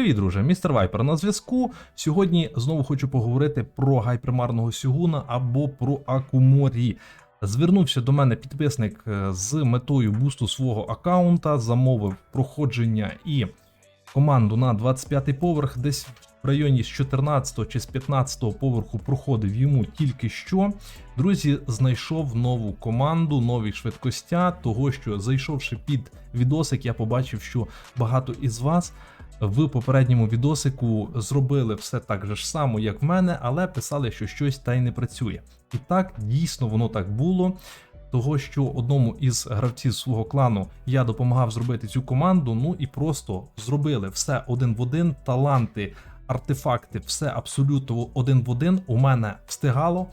Привіт, друже, містер Вайпер на зв'язку. Сьогодні знову хочу поговорити про гайпримарного Сюгуна або про Акуморі. Звернувся до мене підписник е, з метою бусту свого аккаунта, замовив проходження і команду на 25-й поверх, десь в районі з 14 чи з 15 поверху проходив йому тільки що. Друзі, знайшов нову команду, нові швидкостя, того що зайшовши під відосик, я побачив, що багато із вас в попередньому відосику зробили все так же ж само, як в мене, але писали, що щось та й не працює. І так дійсно воно так було. Того, що одному із гравців свого клану я допомагав зробити цю команду, ну і просто зробили все один в один, таланти, артефакти, все абсолютно один в один. У мене встигало.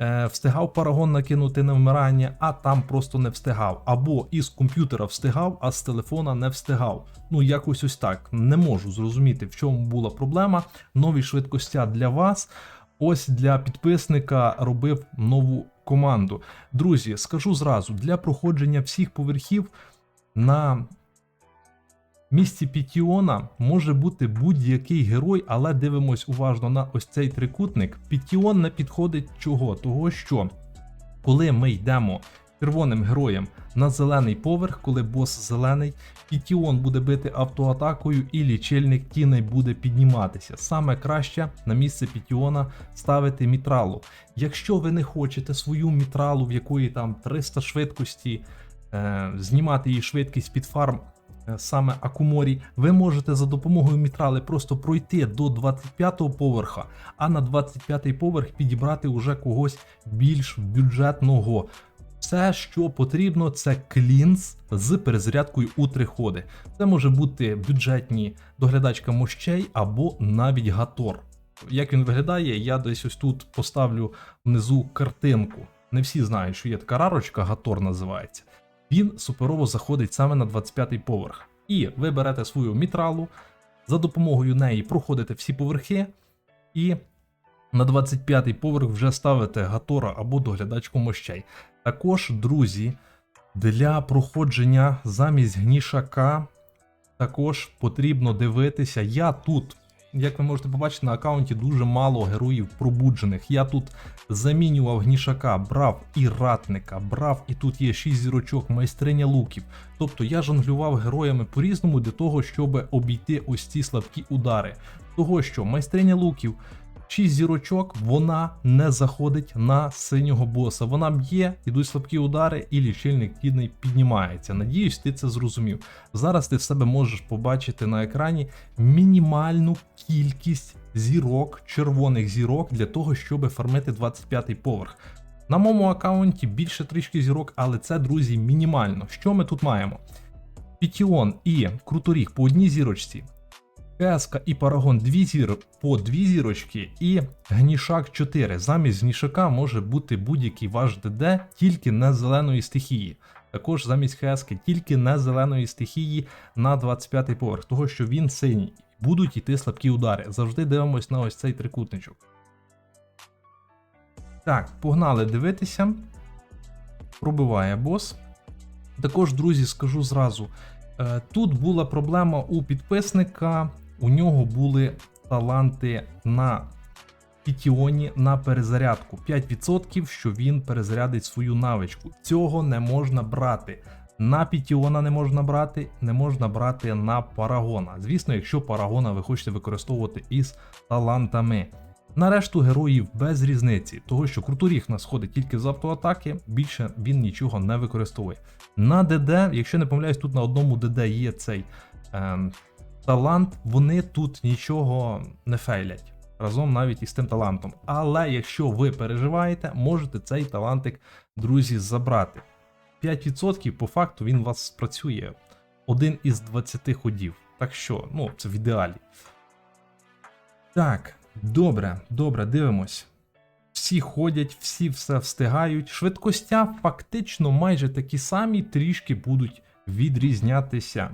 Е, встигав парагон накинути на вмирання, а там просто не встигав. Або із комп'ютера встигав, а з телефона не встигав. Ну, якось ось так. Не можу зрозуміти, в чому була проблема. Нові швидкостя для вас. Ось для підписника робив нову команду. Друзі, скажу зразу: для проходження всіх поверхів на місці Пітіона може бути будь-який герой, але дивимось уважно на ось цей трикутник. Пітіон не підходить чого? Того, що коли ми йдемо червоним героєм на зелений поверх, коли бос зелений, Пітіон буде бити автоатакою і лічильник тіней буде підніматися. Саме краще на місце Пітіона ставити мітралу. Якщо ви не хочете свою мітралу, в якої там 300 швидкості, е, знімати її швидкість під фарм. Е, Саме Акуморі, ви можете за допомогою мітрали просто пройти до 25-го поверха, а на 25-й поверх підібрати уже когось більш бюджетного. Все, що потрібно, це клінс з перезарядкою у три ходи. Це може бути бюджетні доглядачка мощей або навіть гатор. Як він виглядає, я десь ось тут поставлю внизу картинку. Не всі знають, що є така рарочка, гатор називається. Він суперово заходить саме на 25-й поверх. І ви берете свою мітралу, за допомогою неї проходите всі поверхи, і на 25-й поверх вже ставите гатора або доглядачку мощей. Також, друзі, для проходження замість гнішака також потрібно дивитися. Я тут, як ви можете побачити, на аккаунті дуже мало героїв пробуджених. Я тут замінював гнішака, брав і ратника, брав, і тут є 6 зірочок, майстриня луків. Тобто я жонглював героями по-різному для того, щоб обійти ось ці слабкі удари. Того, що майстриня луків 6 зірочок, вона не заходить на синього боса. Вона б'є, ідуть слабкі удари, і лічильник кідний піднімається. Надіюсь, ти це зрозумів. Зараз ти в себе можеш побачити на екрані мінімальну кількість зірок, червоних зірок для того, щоб фармити 25-й поверх. На моєму аккаунті більше трішки зірок, але це, друзі, мінімально. Що ми тут маємо? Пітіон і Круторіг по одній зірочці. Кеска і Парагон 2 зір по 2 зірочки і Гнішак 4. Замість Гнішака може бути будь-який ваш ДД, тільки не зеленої стихії. Також замість Хески тільки не зеленої стихії на 25 поверх, того що він синій. Будуть йти слабкі удари. Завжди дивимось на ось цей трикутничок. Так, погнали дивитися. Пробиває бос. Також, друзі, скажу зразу. е, Тут була проблема у підписника, у нього були таланти на Пітіоні на перезарядку. 5%, що він перезарядить свою навичку. Цього не можна брати. На Пітіона не можна брати, не можна брати на Парагона. Звісно, якщо Парагона ви хочете використовувати із талантами. На решту героїв без різниці, того що Круторіг нас ходить тільки з автоатаки, більше він нічого не використовує. На ДД, якщо не помиляюсь, тут на одному ДД є цей ем, талант, вони тут нічого не фейлять. Разом навіть із тим талантом. Але якщо ви переживаєте, можете цей талантик, друзі, забрати. 5% по факту він у вас спрацює один із 20 ходів. Так що, ну, це в ідеалі. Так, добре, добре, дивимось. Всі ходять, всі все встигають. Швидкостя фактично майже такі самі, трішки будуть відрізнятися.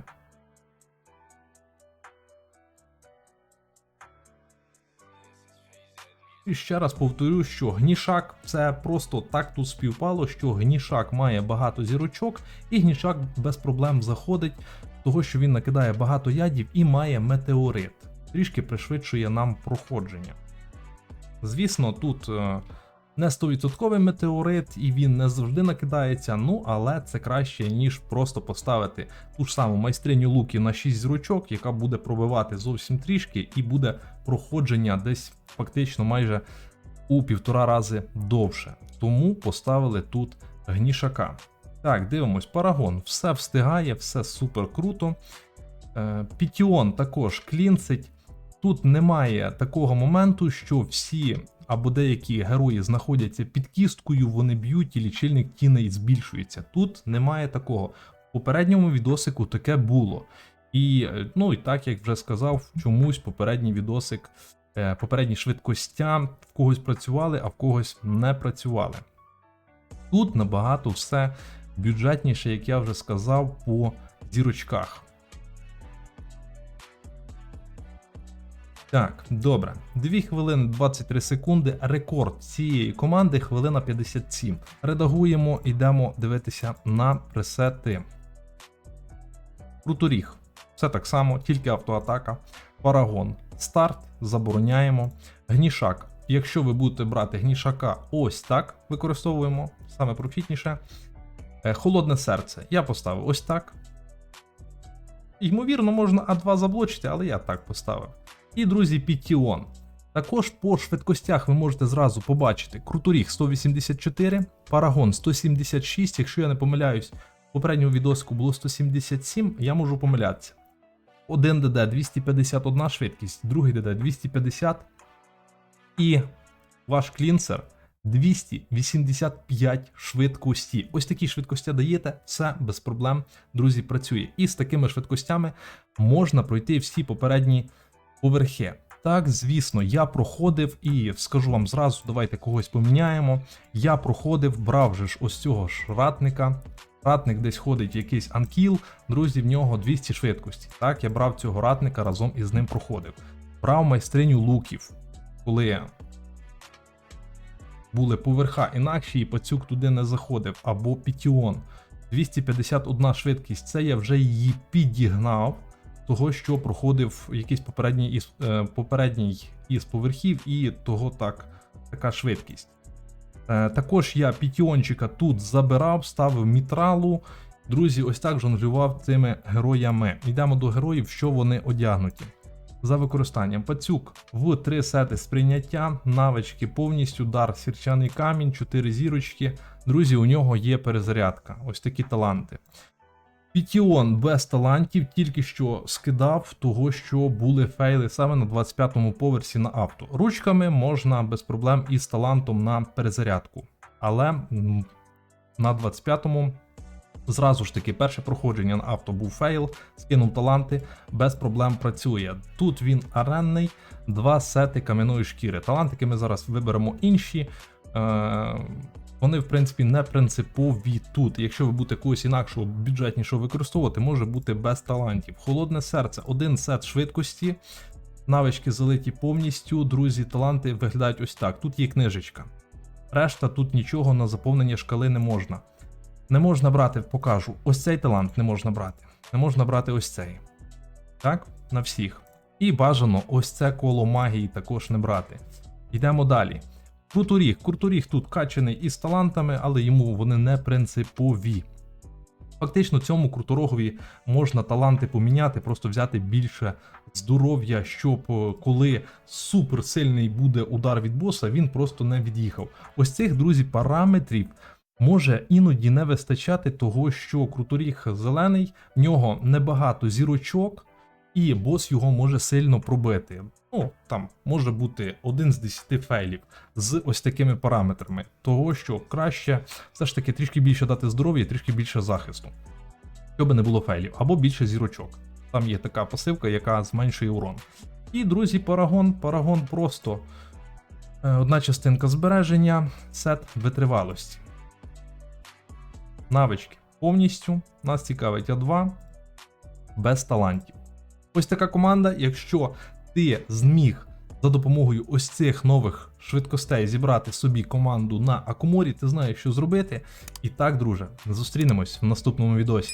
І ще раз повторю, що гнішак це просто так тут співпало, що гнішак має багато зірочок, і гнішак без проблем заходить, того що він накидає багато ядів і має метеорит. Трішки пришвидшує нам проходження. Звісно, тут е, не 100% метеорит, і він не завжди накидається, ну але це краще, ніж просто поставити ту ж саму майстриню луки на 6 зручок, яка буде пробивати зовсім трішки, і буде проходження десь фактично майже у півтора рази довше. Тому поставили тут гнішака. Так, дивимось, парагон, все встигає, все супер круто. Е, Пітіон також клінцить. Тут немає такого моменту, що всі або деякі герої знаходяться під кісткою, вони б'ють і лічильник тіней збільшується. Тут немає такого. В попередньому відосику таке було. І е, ну і так як вже сказав, чомусь попередній відосик, е, попередні швидкостя в когось працювали, а в когось не працювали. Тут набагато все бюджетніше, як я вже сказав, по зірочках. Так, добре. 2 хвилини 23 секунди. Рекорд цієї команди хвилина 57. Редагуємо, йдемо дивитися на пресети. Круторіг. Все так само, тільки автоатака. Парагон. Старт. Забороняємо. Гнішак. Якщо ви будете брати гнішака ось так, використовуємо саме профітніше. Е, Холодне серце. Я поставив ось так. Ймовірно, можна А2 заблочити, але я так поставив. І, друзі, Пітіон. Також по швидкостях ви можете зразу побачити Круторіг 184, Парагон 176. Якщо я не помиляюсь, в попередньому відосику було 177, я можу помилятися. Один ДД 251 швидкість, другий ДД 250. І ваш клінсер 285 швидкості. Ось такі швидкості даєте, все без проблем, друзі, працює. І з такими швидкостями можна пройти всі попередні поверхи. Так, звісно, я проходив і скажу вам зразу, давайте когось поміняємо. Я проходив, брав же ж ось цього ж ратника. Ратник десь ходить якийсь анкіл, друзі, в нього 200 швидкості. Так, я брав цього ратника разом із ним проходив. Брав майстриню луків, коли були поверха інакші, і пацюк туди не заходив, або Пітіон. 251 швидкість, це я вже її підігнав того, що проходив якийсь попередній із, е, попередній із поверхів, і того так, така швидкість. Е, також я пітіончика тут забирав, ставив мітралу. Друзі, ось так жонглював цими героями. Йдемо до героїв, що вони одягнуті. За використанням пацюк в 3 сети сприйняття, навички повністю, дар сірчаний камінь, 4 зірочки. Друзі, у нього є перезарядка. Ось такі таланти. Пітіон без талантів тільки що скидав того, що були фейли саме на 25-му поверсі на авто. Ручками можна без проблем із талантом на перезарядку. Але на 25-му зразу ж таки перше проходження на авто був фейл, скинув таланти, без проблем працює. Тут він аренний, два сети кам'яної шкіри. Талантики ми зараз виберемо інші. Е, вони, в принципі, не принципові тут. Якщо ви будете когось інакшого бюджетнішого використовувати, може бути без талантів. Холодне серце, один сет швидкості. Навички залиті повністю. Друзі, таланти виглядають ось так. Тут є книжечка. Решта тут нічого на заповнення шкали не можна. Не можна брати, покажу. Ось цей талант не можна брати. Не можна брати ось цей. Так, на всіх. І бажано ось це коло магії також не брати. Йдемо далі. Круторіг. Круторіг тут качаний із талантами, але йому вони не принципові. Фактично, цьому круторогові можна таланти поміняти, просто взяти більше здоров'я, щоб е, коли суперсильний буде удар від боса, він просто не від'їхав. Ось цих, друзі, параметрів може іноді не вистачати того, що круторіг зелений, в нього небагато зірочок, і бос його може сильно пробити. Ну, там може бути один з 10 фейлів з ось такими параметрами, того що краще все ж таки трішки більше дати здоров'я, трішки більше захисту, щоб не було фейлів, або більше зірочок. Там є така пасивка, яка зменшує урон. І, друзі, парагон, парагон просто е, одна частинка збереження, сет витривалості. Навички повністю. Нас цікавить А2 без талантів. Ось така команда, якщо ти зміг за допомогою ось цих нових швидкостей зібрати собі команду на Акуморі, ти знаєш, що зробити. І так, друже, зустрінемось в наступному відосі.